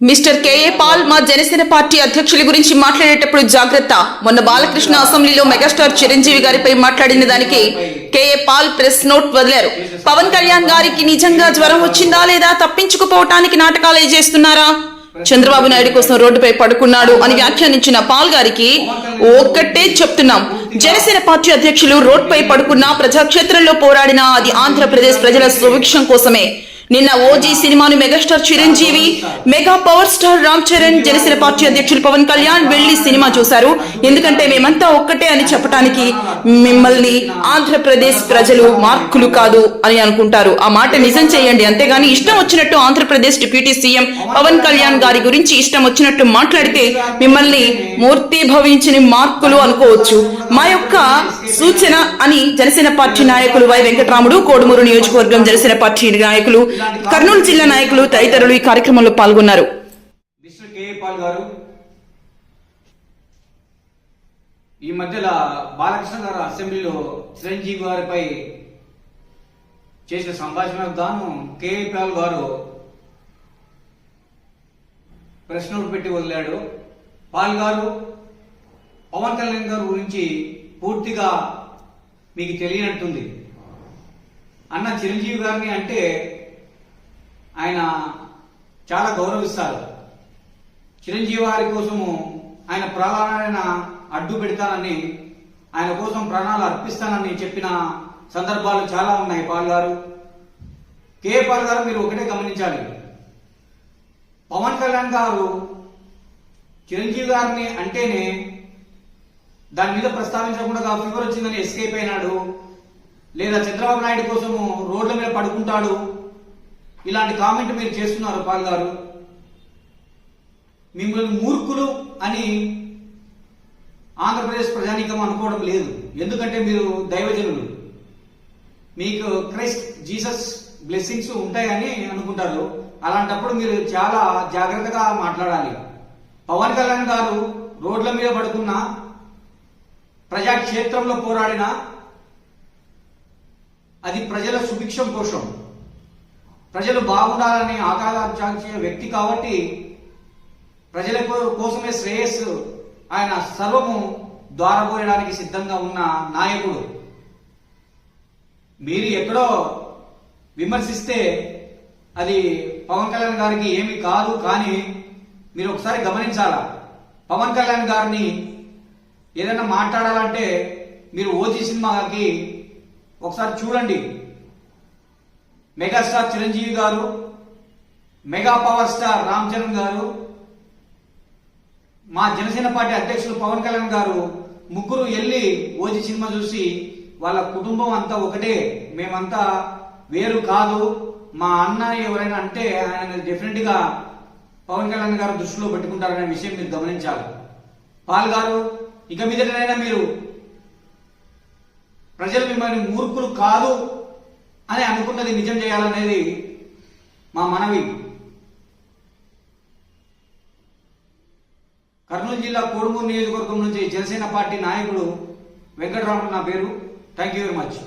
Mister KA Paul మా Janasena party అధ్యక్షుల గురించి మాట్లాడేటప్పుడు జాగ్రత్త. మొన్న బాలకృష్ణ అసెంబ్లీలో మెగాస్టార్ చిరంజీవి గారిపై మాట్లాడిన దానికి కేఏ పాల్ ప్రెస్ నోట్ వదిలారు. పవన్ కళ్యాణ్ గారికి నిజంగా జ్వరం వచ్చిందా లేదా తప్పించుకుపోవటానికి నాటకాలే చేస్తున్నారా? చంద్రబాబు నాయుడు కోసం రోడ్డుపై పడుకున్నాడు అని వ్యాఖ్యానించిన పాల్ గారికి ఒక్కటే చెప్తున్నాం. జనసేన పార్టీ అధ్యక్షులు రోడ్డుపై పడుకున్నా ప్రజాక్షేత్రంలో పోరాడినా అది ఆంధ్రప్రదేశ్ ప్రజల సుభిక్షం కోసమే. నిన్న ఓజీ సినిమాను megastar Chiranjeevi mega power star Ram Charan Janasena party అధ్యక్షులు పవన్ కళ్యాణ్ వెళ్ళి సినిమా చూశారు. ఎందుకంటే మేమంతా ఒక్కటే అని చెప్పడానికి మిమ్మల్ని ఆంధ్రప్రదేశ్ ప్రజలు మార్కులు కాదు అని అనుకుంటారు. ఆ మాట నిజం చేయండి. అంతేగాని ఇష్టం వచ్చినట్టు ఆంధ్రప్రదేశ్ డిప్యూటీ సీఎం పవన్ కళ్యాణ్ గారి గురించి ఇష్టం వచ్చినట్టు మాట్లాడితే మిమ్మల్ని మూర్తి భవించిన మార్కులు అనుకోవచ్చు. మా యొక్క సూచన అని జనసేన పార్టీ నాయకులు వై వెంకటరాముడు కోడుమూరు నియోజకవర్గం జనసేన పార్టీ నాయకులు కర్నూలు జిల్లా నాయకులు తదితరులు ఈ కార్యక్రమంలో పాల్గొన్నారు. గారు ఈ మధ్యలో బాలకృష్ణ గారు అసెంబ్లీలో చిరంజీవి గారిపై చేసిన సంభాషణకు గాను కేఏపాల్ గారు ప్రశ్నలు పెట్టి వదిలాడు. పాల్ గారు పవన్ కళ్యాణ్ గారి గురించి పూర్తిగా మీకు తెలియనట్టుంది. అన్న చిరంజీవి గారిని అంటే చాలా గౌరవిస్తారు. చిరంజీవి వారి కోసము ఆయన ప్రాణాలైన అడ్డు పెడతానని ఆయన కోసం ప్రాణాలు అర్పిస్తానని చెప్పిన సందర్భాలు చాలా ఉన్నాయి పాల్ గారు. కే పాల్ గారు మీరు ఒకటే గమనించాలి. పవన్ కళ్యాణ్ గారు చిరంజీవి గారిని అంటేనే దాని మీద ప్రస్తావించకుండా ఫీవర్ వచ్చిందని ఎస్కేప్ అయినాడు. లేదా చంద్రబాబు నాయుడు కోసము రోడ్ల మీద పడుకుంటాడు. ఇలాంటి కామెంట్ మీరు చేస్తున్నారు పాల్ గారు. మిమ్మల్ని మూర్ఖులు అని ఆంధ్రప్రదేశ్ ప్రజానీకం అనుకోవడం లేదు. ఎందుకంటే మీరు దైవజనులు. మీకు క్రైస్ట్ జీసస్ బ్లెస్సింగ్స్ ఉంటాయని అనుకుంటారు. అలాంటప్పుడు మీరు చాలా జాగ్రత్తగా మాట్లాడాలి. పవన్ కళ్యాణ్ గారు రోడ్ల మీద పడుకున్న ప్రజాక్షేత్రంలో పోరాడిన అది ప్రజల సుభిక్షం కోసం. ప్రజలు బాగుండాలని ఆకాంక్షించే వ్యక్తి కాబట్టి ప్రజల కోసమే శ్రేయస్సు ఆయన సర్వము ద్వారపోయడానికి సిద్ధంగా ఉన్న నాయకుడు. మీరు ఎక్కడో విమర్శిస్తే అది పవన్ కళ్యాణ్ గారికి ఏమి కాదు కానీ మీరు ఒకసారి గమనించాలా? పవన్ కళ్యాణ్ గారిని ఏదైనా మాట్లాడాలంటే మీరు ఓజీ సినిమాకి ఒకసారి చూడండి. మెగాస్టార్ చిరంజీవి గారు mega power star Ram Charan గారు మా జనసేన పార్టీ అధ్యక్షులు పవన్ కళ్యాణ్ గారు ముగ్గురు వెళ్ళి ఓజీ సినిమా చూసి వాళ్ళ కుటుంబం అంతా ఒకటే మేమంతా వేరు కాదు. మా అన్న ఎవరైనా అంటే ఆయన డెఫినెట్గా పవన్ కళ్యాణ్ గారు దృష్టిలో పెట్టుకుంటారనే విషయం మీరు గమనించాలి. పాల్ గారు ఇక మీదటైనా మీరు ప్రజలు మిమ్మల్ని మూర్ఖులు కాదు అని అనుకున్నది నిజం చేయాలనేది మా మనవి. కర్నూలు జిల్లా కోడుమూరు నియోజకవర్గం నుంచి జనసేన పార్టీ నాయకుడు వెంకటరాముడు నా పేరు. Thank you very much